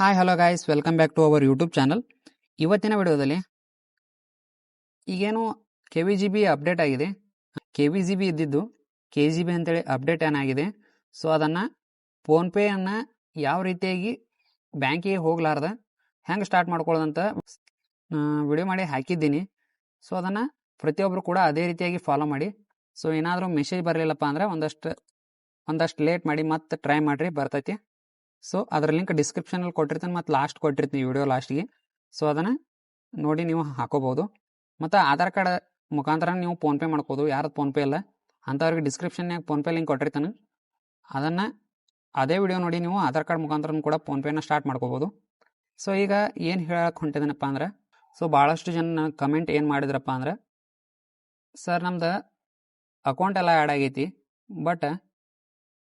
Hi hello guys welcome back to our YouTube channel ಇವತ್ತಿನ ವಿಡಿಯೋದಲ್ಲಿ ಈಗೇನು K V G B update ಆಗಿದೆ. K V G B ಇದ್ದಿದ್ದು K G B ಅಂತೇಳಿ update ಏನಾಗಿದೆ. So ಅದನ್ನು ಫೋನ್ಪೇಯನ್ನು ಯಾವ ರೀತಿಯಾಗಿ ಬ್ಯಾಂಕಿಗೆ ಹೋಗ್ಲಾರ್ದ, ಹೆಂಗೆ ಸ್ಟಾರ್ಟ್ ಮಾಡ್ಕೊಳ್ಳೋದಂತ ವಿಡಿಯೋ ಮಾಡಿ ಹಾಕಿದ್ದೀನಿ. ಸೊ ಅದನ್ನು ಪ್ರತಿಯೊಬ್ಬರು ಕೂಡ ಅದೇ ರೀತಿಯಾಗಿ ಫಾಲೋ ಮಾಡಿ. ಸೊ ಏನಾದರೂ ಮೆಸೇಜ್ ಬರಲಿಲ್ಲಪ್ಪ ಅಂದ್ರೆ ಒಂದಷ್ಟು ಒಂದಷ್ಟು ಲೇಟ್ ಮಾಡಿ, ಮತ್ತೆ ಟ್ರೈ ಮಾಡಿರಿ, ಬರ್ತೈತಿ. ಸೊ ಅದರ ಲಿಂಕ್ ಡಿಸ್ಕ್ರಿಪ್ಷನಲ್ಲಿ ಕೊಟ್ಟಿರ್ತೀನಿ ಮತ್ತು ಲಾಸ್ಟ್ ಕೊಟ್ಟಿರ್ತೀನಿ ವಿಡಿಯೋ ಲಾಸ್ಟಿಗೆ ಸೊ ಅದನ್ನು ನೋಡಿ ನೀವು ಹಾಕೋಬೋದು ಮತ್ತು ಆಧಾರ್ ಕಾರ್ಡ್ ಮುಖಾಂತರ ನೀವು ಫೋನ್ಪೇ ಮಾಡ್ಬೋದು ಯಾರದು ಫೋನ್ಪೇ ಇಲ್ಲ ಅಂಥವ್ರಿಗೆ ಡಿಸ್ಕ್ರಿಪ್ಷನ್ಯಾಗ ಫೋನ್ಪೇ ಲಿಂಕ್ ಕೊಟ್ಟಿರ್ತಾನೆ. ಅದನ್ನು ಅದೇ ವಿಡಿಯೋ ನೋಡಿ ನೀವು ಆಧಾರ್ ಕಾರ್ಡ್ ಮುಖಾಂತರ ಕೂಡ ಫೋನ್ಪೇನ ಸ್ಟಾರ್ಟ್ ಮಾಡ್ಕೋಬೋದು ಸೊ ಈಗ ಏನು ಹೇಳಕ್ಕೆ ಹೊಂಟಿದ್ದೀನಪ್ಪ ಅಂದ್ರೆ ಸೊ ಭಾಳಷ್ಟು ಜನ ಕಮೆಂಟ್ ಏನು ಮಾಡಿದ್ರಪ್ಪ ಅಂದ್ರೆ, ಸರ್, ನಮ್ದು ಅಕೌಂಟ್ ಎಲ್ಲ ಆ್ಯಡ್ ಆಗೈತಿ ಬಟ್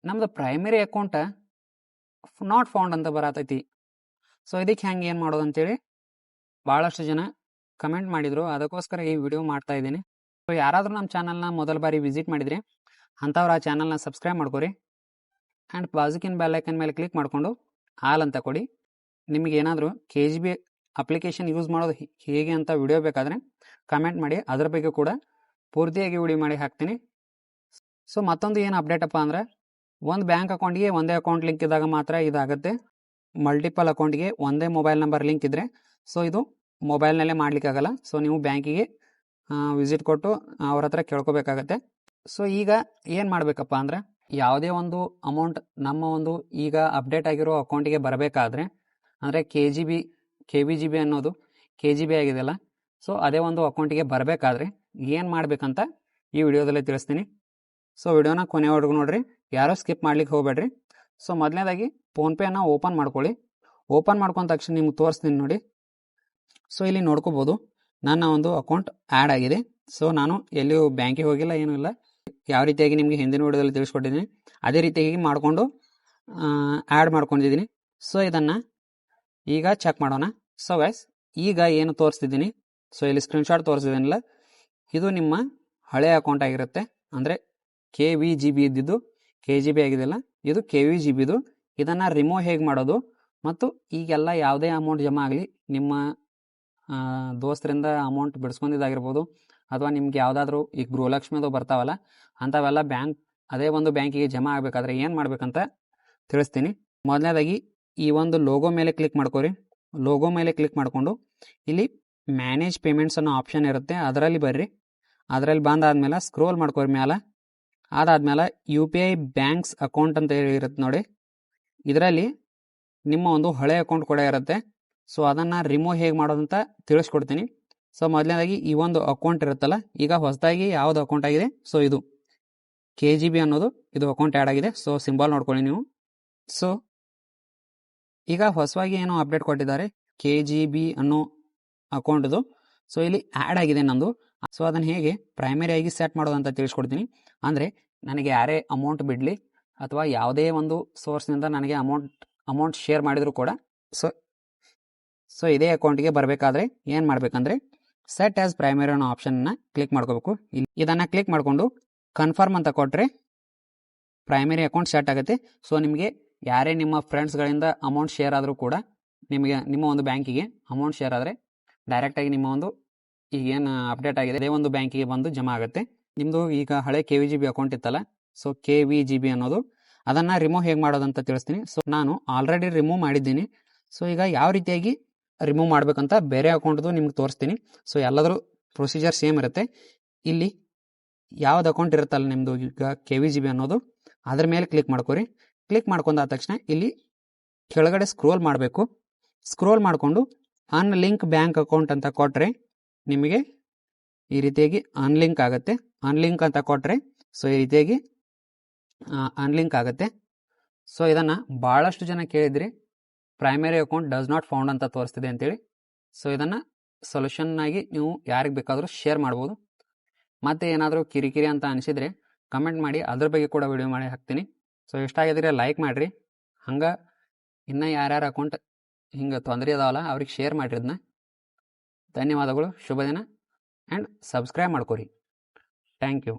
ನಮ್ದು ಪ್ರೈಮರಿ ಅಕೌಂಟ್ ನಾಟ್ ಫೌಂಡ್ ಅಂತ ಬರತೈತಿ. ಸೊ ಇದಕ್ಕೆ ಹೆಂಗೆ ಏನು ಮಾಡೋದು ಅಂತೇಳಿ ಭಾಳಷ್ಟು ಜನ ಕಮೆಂಟ್ ಮಾಡಿದರು. ಅದಕ್ಕೋಸ್ಕರ ಈ ವಿಡಿಯೋ ಮಾಡ್ತಾ ಇದ್ದೀನಿ. ಸೊ ಯಾರಾದರೂ ನಮ್ಮ ಚಾನಲ್ನ ಮೊದಲ ಬಾರಿ ವಿಸಿಟ್ ಮಾಡಿದರೆ, ಅಂಥವ್ರು ಆ ಚಾನಲ್ನ ಸಬ್ಸ್ಕ್ರೈಬ್ ಮಾಡ್ಕೊರಿ. ಆ್ಯಂಡ್ ಬಾಜುಕಿನ ಬೆಲ್ಲೈಕನ್ ಮೇಲೆ ಕ್ಲಿಕ್ ಮಾಡಿಕೊಂಡು ಹಾಲ್ ಅಂತ ಕೊಡಿ. ನಿಮಗೆ ಏನಾದರೂ K G B application use ಮಾಡೋದು ಹೇಗೆ ಅಂತ ವಿಡಿಯೋ ಬೇಕಾದರೆ ಕಮೆಂಟ್ ಮಾಡಿ. ಅದ್ರ ಬಗ್ಗೆ ಕೂಡ ಪೂರ್ತಿಯಾಗಿ ವಿಡಿಯೋ ಮಾಡಿ ಹಾಕ್ತೀನಿ. ಸೊ ಮತ್ತೊಂದು ಏನು ಅಪ್ಡೇಟಪ್ಪ ಅಂದ್ರೆ ಒಂದು ಬ್ಯಾಂಕ್ ಅಕೌಂಟ್ಗೆ ಒಂದೇ ಅಕೌಂಟ್ ಲಿಂಕ್ ಇದ್ದಾಗ ಮಾತ್ರ ಇದಾಗುತ್ತೆ. ಮಲ್ಟಿಪಲ್ ಅಕೌಂಟ್ಗೆ ಒಂದೇ ಮೊಬೈಲ್ ನಂಬರ್ ಲಿಂಕ್ ಇದ್ದರೆ ಸೊ ಇದು ಮೊಬೈಲ್ನಲ್ಲೇ ಮಾಡಲಿಕ್ಕಾಗಲ್ಲ. ಸೊ ನೀವು ಬ್ಯಾಂಕಿಗೆ ವಿಸಿಟ್ ಕೊಟ್ಟು ಅವ್ರ ಹತ್ರ ಕೇಳ್ಕೊಬೇಕಾಗತ್ತೆ. ಸೊ ಈಗ ಏನು ಮಾಡಬೇಕಪ್ಪ ಅಂದ್ರೆ, ಯಾವುದೇ ಒಂದು ಅಮೌಂಟ್ ನಮ್ಮ ಒಂದು ಈಗ ಅಪ್ಡೇಟ್ ಆಗಿರೋ ಅಕೌಂಟಿಗೆ ಬರಬೇಕಾದ್ರೆ, ಅಂದರೆ K G B K B G B ಅನ್ನೋದು ಕೆ ಜಿ ಬಿ ಆಗಿದೆಯಲ್ಲ, ಸೊ ಅದೇ ಒಂದು ಅಕೌಂಟಿಗೆ ಬರಬೇಕಾದ್ರೆ ಏನು ಮಾಡಬೇಕಂತ ಈ ವಿಡಿಯೋದಲ್ಲಿ ತಿಳಿಸ್ತೀನಿ. ಸೊ ವಿಡಿಯೋನ ಕೊನೆವರೆಗೂ ನೋಡ್ರಿ. ಯಾರೋ ಸ್ಕಿಪ್ ಮಾಡ್ಲಿಕ್ಕೆ ಹೋಗಬೇಡ್ರಿ. ಸೊ, ಮೊದಲನೇದಾಗಿ ಫೋನ್ಪೇನ ಓಪನ್ ಮಾಡ್ಕೊಳ್ಳಿ. ಓಪನ್ ಮಾಡ್ಕೊಂಡ ತಕ್ಷಣ ನಿಮ್ಗೆ ತೋರಿಸ್ತೀನಿ ನೋಡಿ. ಸೊ, ಇಲ್ಲಿ ನೋಡ್ಕೋಬೋದು. ನನ್ನ ಒಂದು ಅಕೌಂಟ್ ಆ್ಯಡ್ ಆಗಿದೆ. ಸೊ, ನಾನು ಎಲ್ಲಿಯೂ ಬ್ಯಾಂಕಿಗೆ ಹೋಗಿಲ್ಲ, ಏನೂ ಇಲ್ಲ. ಯಾವ ರೀತಿಯಾಗಿ ನಿಮಗೆ ಹಿಂದಿನ ವಿಡಿಯೋದಲ್ಲಿ ತಿಳಿಸ್ಕೊಟ್ಟಿದ್ದೀನಿ. ಅದೇ ರೀತಿಯಾಗಿ ಮಾಡಿಕೊಂಡು ಆ್ಯಡ್ ಮಾಡ್ಕೊಂಡಿದ್ದೀನಿ. ಸೊ, ಇದನ್ನು ಈಗ ಚೆಕ್ ಮಾಡೋಣ. ಸೊ ಗೈಸ್ ಈಗ ಏನು ತೋರಿಸ್ತಿದ್ದೀನಿ? ಸೊ, ಇಲ್ಲಿ ಸ್ಕ್ರೀನ್ಶಾಟ್ ತೋರಿಸಿದ್ದೀನಿಲ್ಲ ಇದು ನಿಮ್ಮ ಹಳೆಯ ಅಕೌಂಟ್ ಆಗಿರುತ್ತೆ. ಅಂದರೆ ಕೆ ವಿ ಜಿ ಬಿ ಇದ್ದಿದ್ದು ಕೆ ಜಿ ಬಿ ಆಗಿದೆಯಲ್ಲ? ಇದು ಕೆ ವಿ ಜಿ ಬಿದು ಇದನ್ನು ರಿಮೂವ್ ಹೇಗೆ ಮಾಡೋದು? ಮತ್ತು ಈಗೆಲ್ಲ ಯಾವುದೇ ಅಮೌಂಟ್ ಜಮಾ ಆಗಲಿ, ನಿಮ್ಮ ದೋಸ್ತರಿಂದ ಅಮೌಂಟ್ ಬಿಡಿಸ್ಕೊಂಡಿದ್ದಾಗಿರ್ಬೋದು, ಅಥವಾ ನಿಮ್ಗೆ ಯಾವುದಾದ್ರೂ ಈಗ ಗೃಹಲಕ್ಷ್ಮಿದು ಬರ್ತಾವಲ್ಲ, ಅಂಥವೆಲ್ಲ ಬ್ಯಾಂಕ್, ಅದೇ ಒಂದು ಬ್ಯಾಂಕಿಗೆ ಜಮಾ ಆಗಬೇಕಾದ್ರೆ ಏನು ಮಾಡಬೇಕಂತ ತಿಳಿಸ್ತೀನಿ. ಮೊದಲನೇದಾಗಿ, ಈ ಒಂದು ಲೋಗೋ ಮೇಲೆ ಕ್ಲಿಕ್ ಮಾಡ್ಕೊರಿ. ಲೋಗೋ ಮೇಲೆ ಕ್ಲಿಕ್ ಮಾಡಿಕೊಂಡು, ಇಲ್ಲಿ ಮ್ಯಾನೇಜ್ ಪೇಮೆಂಟ್ಸ್ ಅನ್ನೋ ಆಪ್ಷನ್ ಇರುತ್ತೆ, ಅದರಲ್ಲಿ ಬರ್ರಿ. ಅದರಲ್ಲಿ ಬಂದಾದ್ಮೇಲೆ ಸ್ಕ್ರೋಲ್ ಮಾಡ್ಕೊರಿ ಮ್ಯಾಲೆ. ಅದಾದ್ಮೇಲೆ U P I banks account ಅಂತ ಇರುತ್ತೆ ನೋಡಿ. ಇದರಲ್ಲಿ ನಿಮ್ಮ ಒಂದು ಹಳೆ ಅಕೌಂಟ್ ಕೂಡ ಇರುತ್ತೆ. ಸೊ, ಅದನ್ನು ರಿಮೂವ್ ಹೇಗೆ ಮಾಡೋದಂತ ತಿಳಿಸ್ಕೊಡ್ತೀನಿ. ಸೊ, ಮೊದಲನೇದಾಗಿ ಈ ಒಂದು ಅಕೌಂಟ್ ಇರುತ್ತಲ್ಲ, ಈಗ ಹೊಸದಾಗಿ ಯಾವುದು ಅಕೌಂಟ್ ಆಗಿದೆ? ಸೊ, ಇದು. ಕೆ ಜಿ ಬಿ ಅನ್ನೋದು, ಇದು ಅಕೌಂಟ್ ಆ್ಯಡ್ ಆಗಿದೆ. ಸೊ, ಸಿಂಬಲ್ ನೋಡ್ಕೊಳ್ಳಿ ನೀವು. ಸೊ, ಈಗ ಹೊಸವಾಗಿ ಏನು ಅಪ್ಡೇಟ್ ಕೊಟ್ಟಿದ್ದಾರೆ, ಕೆ ಜಿ ಬಿ ಅನ್ನೋ ಅಕೌಂಟ್ದು ಸೊ, ಇಲ್ಲಿ ಆ್ಯಡ್ ಆಗಿದೆ ನಂದು. ಸೊ ಅದನ್ನು ಹೇಗೆ ಪ್ರೈಮರಿ ಆಗಿ ಸೆಟ್ ಅಂತ ತಿಳಿಸ್ಕೊಡ್ತೀನಿ. ಅಂದರೆ ನನಗೆ ಯಾರೇ ಅಮೌಂಟ್ ಬಿಡಲಿ ಅಥವಾ ಯಾವುದೇ ಒಂದು ಸೋರ್ಸ್ನಿಂದ ನನಗೆ ಅಮೌಂಟ್ ಅಮೌಂಟ್ ಶೇರ್ ಮಾಡಿದರೂ ಕೂಡ ಸೊ ಸೊ ಇದೇ ಅಕೌಂಟಿಗೆ ಬರಬೇಕಾದ್ರೆ ಏನು ಮಾಡಬೇಕಂದ್ರೆ ಸೆಟ್ ಆಸ್ ಪ್ರೈಮರಿ ಅನ್ನೋ ಆಪ್ಷನ್ನ ಕ್ಲಿಕ್ ಮಾಡ್ಕೋಬೇಕು. ಇಲ್ಲಿ ಇದನ್ನು ಕ್ಲಿಕ್ ಮಾಡಿಕೊಂಡು ಕನ್ಫರ್ಮ್ ಅಂತ ಕೊಟ್ಟರೆ ಪ್ರೈಮರಿ ಅಕೌಂಟ್ ಸೆಟ್ ಆಗುತ್ತೆ. ಸೊ ನಿಮಗೆ ಯಾರೇ ನಿಮ್ಮ ಫ್ರೆಂಡ್ಸ್ಗಳಿಂದ ಅಮೌಂಟ್ ಶೇರ್ ಆದರೂ ಕೂಡ ನಿಮಗೆ, ನಿಮ್ಮ ಒಂದು ಬ್ಯಾಂಕಿಗೆ ಅಮೌಂಟ್ ಶೇರ್ ಆದರೆ ಡೈರೆಕ್ಟಾಗಿ ನಿಮ್ಮ ಒಂದು ಈಗೇನು ಅಪ್ಡೇಟ್ ಆಗಿದೆ. ಅದೇ ಒಂದು ಬ್ಯಾಂಕಿಗೆ ಬಂದು ಜಮಾ ಆಗುತ್ತೆ. ನಿಮ್ಮದು ಈಗ ಹಳೆ K V G B account ಇತ್ತಲ್ಲ? So K V G B ಅನ್ನೋದು. ಅದನ್ನು ರಿಮೂವ್ ಹೇಗೆ ಮಾಡೋದಂತ ತಿಳಿಸ್ತೀನಿ. ಸೊ ನಾನು ಆಲ್ರೆಡಿ ರಿಮೂವ್ ಮಾಡಿದ್ದೀನಿ. ಸೊ ಈಗ ಯಾವ ರೀತಿಯಾಗಿ ರಿಮೂವ್ ಮಾಡಬೇಕಂತ ಬೇರೆ ಅಕೌಂಟ್ದು ನಿಮ್ಗೆ ತೋರಿಸ್ತೀನಿ. ಸೊ ಎಲ್ಲಾದರೂ ಪ್ರೊಸೀಜರ್ ಸೇಮ್ ಇರುತ್ತೆ. ಇಲ್ಲಿ ಯಾವ್ದು ಅಕೌಂಟ್ ಇರುತ್ತಲ್ಲ ನಿಮ್ಮದು ಈಗ ಕೆ ವಿ ಜಿ ಬಿ ಅನ್ನೋದು, ಅದ್ರ ಮೇಲೆ ಕ್ಲಿಕ್ ಮಾಡ್ಕೊರಿ. ಕ್ಲಿಕ್ ಮಾಡ್ಕೊಂಡಾದ ತಕ್ಷಣ ಇಲ್ಲಿ ಕೆಳಗಡೆ ಸ್ಕ್ರೋಲ್ ಮಾಡಬೇಕು. ಸ್ಕ್ರೋಲ್ ಮಾಡಿಕೊಂಡು ಅನ್ಲಿಂಕ್ ಬ್ಯಾಂಕ್ ಅಕೌಂಟ್ ಅಂತ ಕೊಟ್ಟರೆ ನಿಮಗೆ ಈ ರೀತಿಯಾಗಿ ಅನ್ಲಿಂಕ್ ಆಗುತ್ತೆ. ಅನ್ಲಿಂಕ್ ಅಂತ ಕೊಟ್ಟರೆ ಸೊ ಈ ರೀತಿಯಾಗಿ ಅನ್ಲಿಂಕ್ ಆಗುತ್ತೆ. ಸೊ ಇದನ್ನು ಭಾಳಷ್ಟು ಜನ ಕೇಳಿದ್ರಿ. Primary account does not found ಅಂತ ತೋರಿಸ್ತಿದೆ ಅಂತೇಳಿ. ಸೊ ಇದನ್ನು ಸೊಲ್ಯೂಷನ್ ಆಗಿ ನೀವು ಯಾರಿಗೆ ಬೇಕಾದರೂ ಶೇರ್ ಮಾಡ್ಬೋದು. ಮತ್ತು ಏನಾದರೂ ಕಿರಿಕಿರಿ ಅಂತ ಅನಿಸಿದರೆ ಕಮೆಂಟ್ ಮಾಡಿ, ಅದ್ರ ಬಗ್ಗೆ ಕೂಡ ವಿಡಿಯೋ ಮಾಡಿ ಹಾಕ್ತೀನಿ. ಸೊ ಇಷ್ಟ ಲೈಕ್ ಮಾಡಿರಿ. ಹಂಗೆ ಇನ್ನೂ ಯಾರ್ಯಾರು ಅಕೌಂಟ್ ಹಿಂಗೆ ತೊಂದರೆ ಅದಾವಲ್ಲ, ಅವ್ರಿಗೆ ಶೇರ್ ಮಾಡಿರಿ ಅದನ್ನ ಧನ್ಯವಾದಗಳು ಶುಭ ದಿನ ಆ್ಯಂಡ್ ಸಬ್ಸ್ಕ್ರೈಬ್ ಮಾಡ್ಕೊರಿ ಥ್ಯಾಂಕ್ ಯು